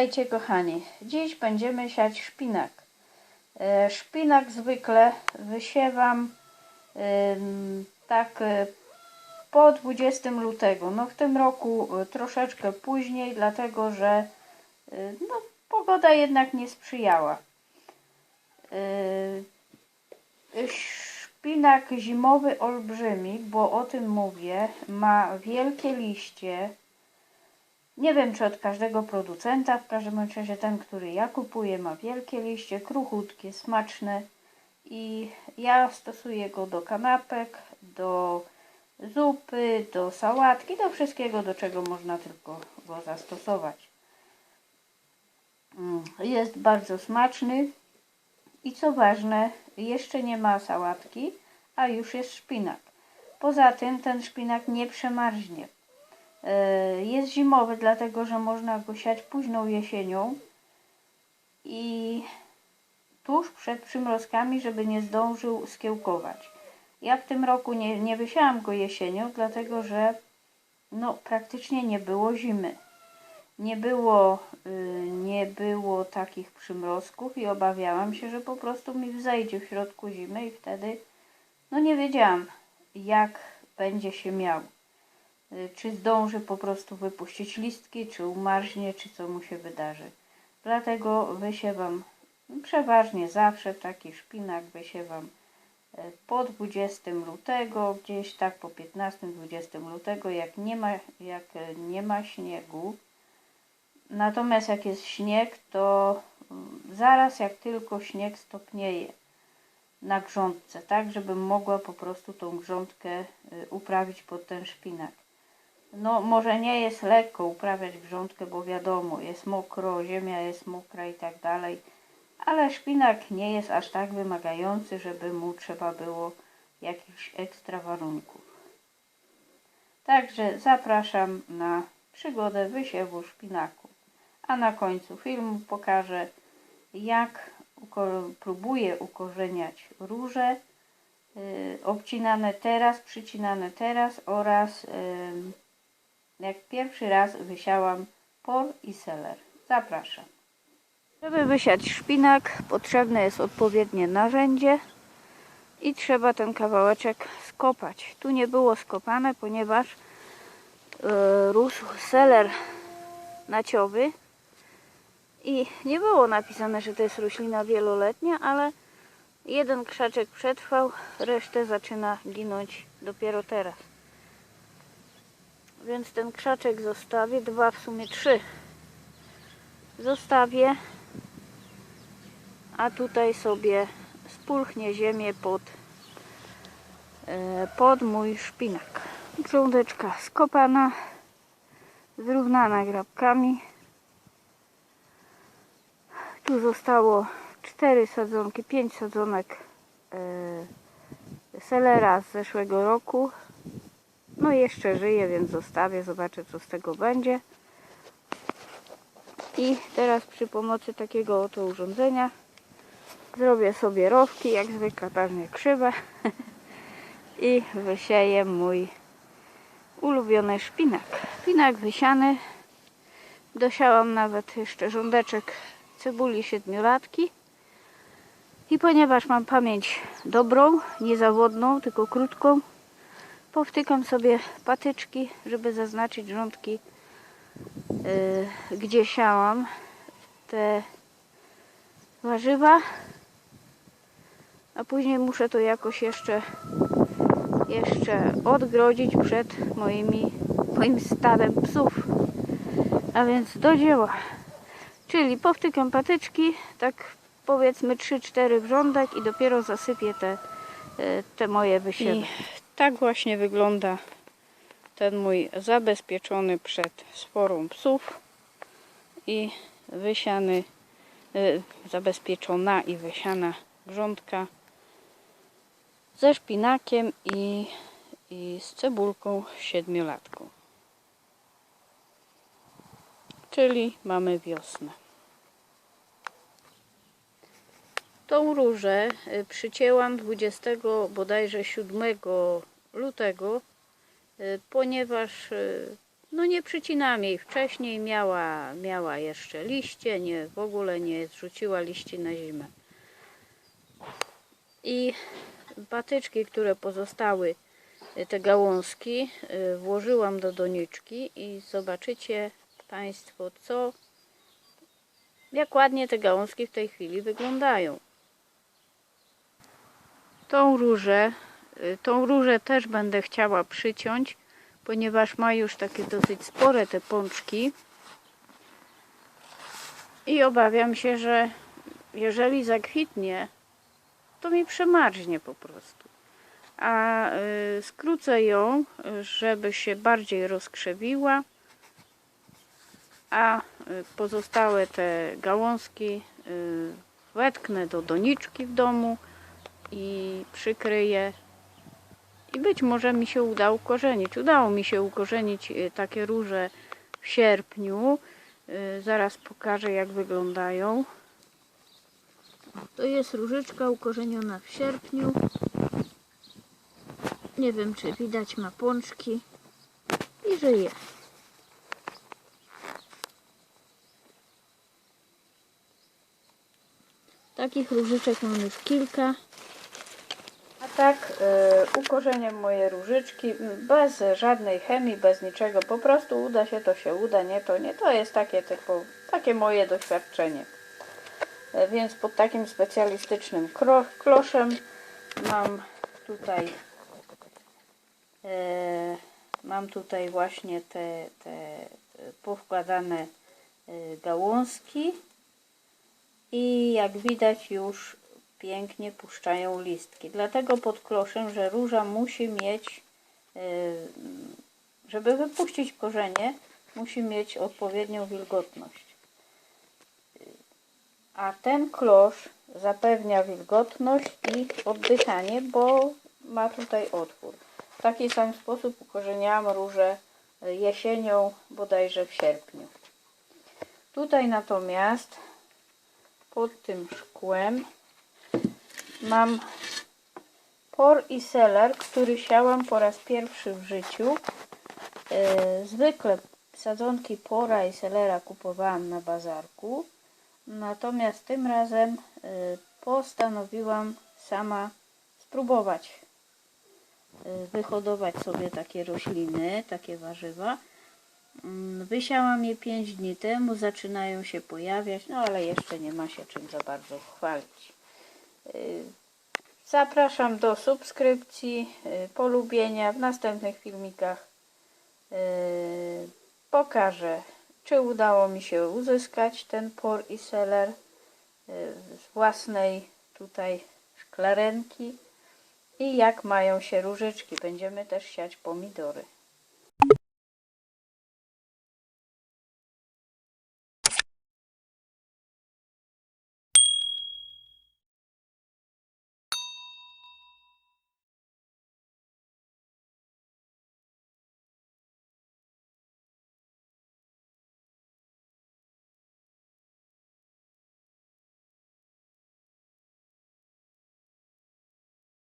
Witajcie kochani. Dziś będziemy siać szpinak. E, Szpinak zwykle wysiewam tak e, po 20 lutego. No w tym roku e, troszeczkę później, dlatego że no, pogoda jednak nie sprzyjała. Szpinak zimowy olbrzymik, bo o tym mówię, ma wielkie liście. Nie wiem, czy od każdego producenta, w każdym razie ten, który ja kupuję, ma wielkie liście, kruchutkie, smaczne i ja stosuję go do kanapek, do zupy, do sałatki, do wszystkiego, do czego można tylko go zastosować. Mm, Jest bardzo smaczny i co ważne, jeszcze nie ma sałatki, a już jest szpinak. Poza tym ten szpinak nie przemarznie. E, Jest zimowy, dlatego że można go siać późną jesienią i tuż przed przymrozkami, żeby nie zdążył skiełkować. Ja w tym roku nie, nie wysiałam go jesienią, dlatego że no, praktycznie nie było zimy. Nie było, y, nie było takich przymrozków i obawiałam się, że po prostu mi wzejdzie w środku zimy i wtedy no nie wiedziałam, jak będzie się miał. Y, Czy zdąży po prostu wypuścić listki, czy umarznie, czy co mu się wydarzy. Dlatego wysiewam przeważnie zawsze taki szpinak wysiewam e, po 20 lutego, gdzieś tak po 15-20 lutego, jak nie ma, jak e, nie ma śniegu. Natomiast jak jest śnieg, to mm, zaraz jak tylko śnieg stopnieje na grządce, tak żebym mogła po prostu tą grządkę y, uprawić pod ten szpinak. No może nie jest lekko uprawiać grządkę, bo wiadomo, jest mokro, ziemia jest mokra i tak dalej, ale szpinak nie jest aż tak wymagający, żeby mu trzeba było jakichś ekstra warunków. Także zapraszam na przygodę wysiewu szpinaku. A na końcu filmu pokażę, jak próbuję ukorzeniać róże y, obcinane teraz, przycinane teraz oraz ym, jak pierwszy raz wysiałam por i seler. Zapraszam. Żeby wysiać szpinak potrzebne jest odpowiednie narzędzie i trzeba ten kawałeczek skopać. Tu nie było skopane, ponieważ y, rósł seler naciowy i nie było napisane, że to jest roślina wieloletnia, ale jeden krzaczek przetrwał, resztę zaczyna ginąć dopiero teraz. Więc ten krzaczek zostawię, dwa w sumie trzy. Zostawię, a tutaj sobie spulchnie ziemię pod, e, pod mój szpinak. Grządeczka skopana, zrównana grabkami. Tu zostało 4 sadzonki, 5 sadzonek e, selera z zeszłego roku. No jeszcze żyje, więc zostawię, zobaczę co z tego będzie. I teraz przy pomocy takiego oto urządzenia zrobię sobie rowki, jak zwykle pewnie krzywe i wysieję mój ulubiony szpinak. Szpinak wysiany. Dosiałam nawet jeszcze rządeczek cebuli siedmiolatki. I ponieważ mam pamięć dobrą, niezawodną, tylko krótką, powtykam sobie patyczki, żeby zaznaczyć rządki, yy, gdzie siałam te warzywa. A później muszę to jakoś jeszcze, jeszcze odgrodzić przed moimi, moim stadem psów. A więc do dzieła. Czyli powtykam patyczki, tak powiedzmy 3-4 wrządek i dopiero zasypię te, e, te moje wysiewy. I tak właśnie wygląda ten mój zabezpieczony przed sporą psów i wysiany, e, zabezpieczona i wysiana grządka ze szpinakiem i, i z cebulką siedmiolatką. Czyli mamy wiosnę. Tą różę y, przycięłam 20 bodajże 7 lutego, y, ponieważ y, No nie przycinałam jej wcześniej, miała, miała jeszcze liście, nie, w ogóle nie zrzuciła liści na zimę. I patyczki, które pozostały, y, te gałązki, włożyłam do doniczki i zobaczycie Państwo, co, jak ładnie te gałązki w tej chwili wyglądają. Tą różę, tą różę też będę chciała przyciąć, ponieważ ma już takie dosyć spore te pączki. I obawiam się, że jeżeli zakwitnie, to mi przemarznie po prostu. A y, skrócę ją, y, żeby się bardziej rozkrzewiła, a y, pozostałe te gałązki y, wetknę do doniczki w domu i przykryję i być może mi się uda ukorzenić. Udało mi się ukorzenić y, takie róże w sierpniu. Y, Zaraz pokażę jak wyglądają. To jest różyczka ukorzeniona w sierpniu. Nie wiem czy widać ma pączki i żyje. Takich różyczek mam już kilka. A tak y, ukorzeniem moje różyczki bez żadnej chemii, bez niczego. Po prostu uda się, to się uda, nie to nie. To jest takie, typu, takie moje doświadczenie. E, Więc pod takim specjalistycznym kloszem mam tutaj e, mam tutaj właśnie te, te powkładane e, gałązki i jak widać już pięknie puszczają listki. Dlatego pod kloszem, że róża musi mieć, yy, żeby wypuścić korzenie, musi mieć odpowiednią wilgotność. A ten klosz zapewnia wilgotność i oddychanie, bo ma tutaj otwór. W taki sam sposób ukorzeniałam róże jesienią, bodajże w sierpniu. Tutaj natomiast pod tym szkłem mam por i seler, który siałam po raz pierwszy w życiu. E, Zwykle sadzonki pora i selera kupowałam na bazarku, natomiast tym razem e, postanowiłam sama spróbować e, wyhodować sobie takie rośliny, takie warzywa. Mm, Wysiałam je 5 dni temu, zaczynają się pojawiać, no ale jeszcze nie ma się czym za bardzo chwalić. Y, Zapraszam do subskrypcji, y, polubienia w następnych filmikach. y, Pokażę, czy udało mi się uzyskać ten por i seler y, z własnej tutaj szklarenki i jak mają się różyczki. Będziemy też siać pomidory.